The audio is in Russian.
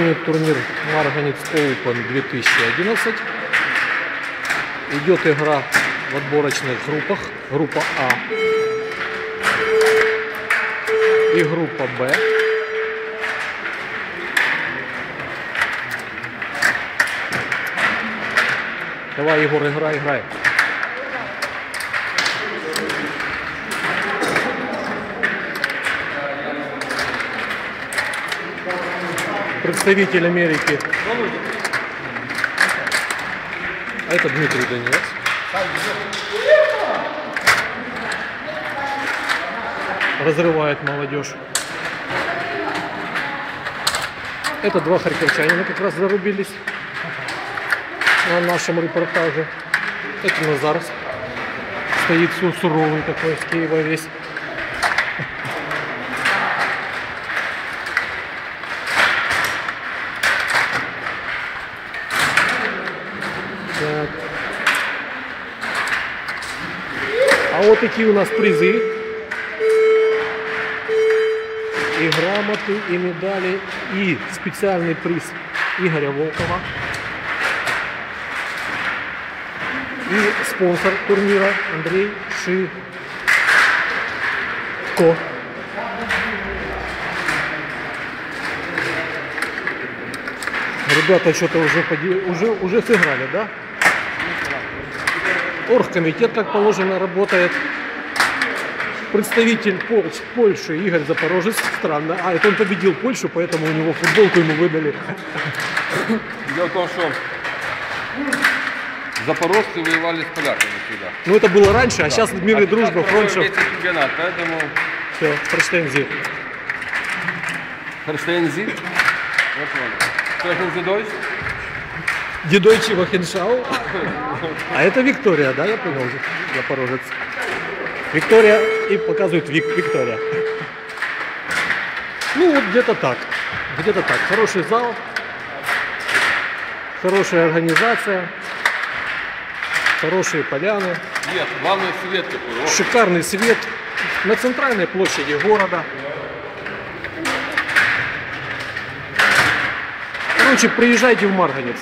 проходит турнир Марганец Open 2011. Идет игра в отборочных группах. Группа А и группа Б. Давай, Егор, играй, играй. Представитель Америки. А это Дмитрий Донец. Разрывает молодежь. Это два харьковчанина как раз зарубились на нашем репортаже. Это Назар стоит су- суровый такой с Киева весь. Так. А вот такие у нас призы. И грамоты, и медали, и специальный приз Игоря Волкова. И спонсор турнира Андрей Шико. Ребята что-то уже, поди- уже, уже сыграли, да? Оргкомитет, как положено, работает. Представитель Пол- Польши Игорь Запорожец. Странно. А, это он победил Польшу, поэтому у него футболку ему выдали. Дело в том, что запорожцы воевали с поляками всегда. Ну, это было раньше, а сейчас мир и дружба, фронт, чемпионат, поэтому все, претензии. Verstehen Sie? Вот Дедойчи Вахеншау. А это Виктория, да, я понял, Запорожец. Виктория и показывает Вик, Виктория. Ну вот где-то так. Где-то так. Хороший зал. Хорошая организация. Хорошие поляны. Нет, главный свет какой. О, Шикарный свет на центральной площади города. Короче, приезжайте в Марганец.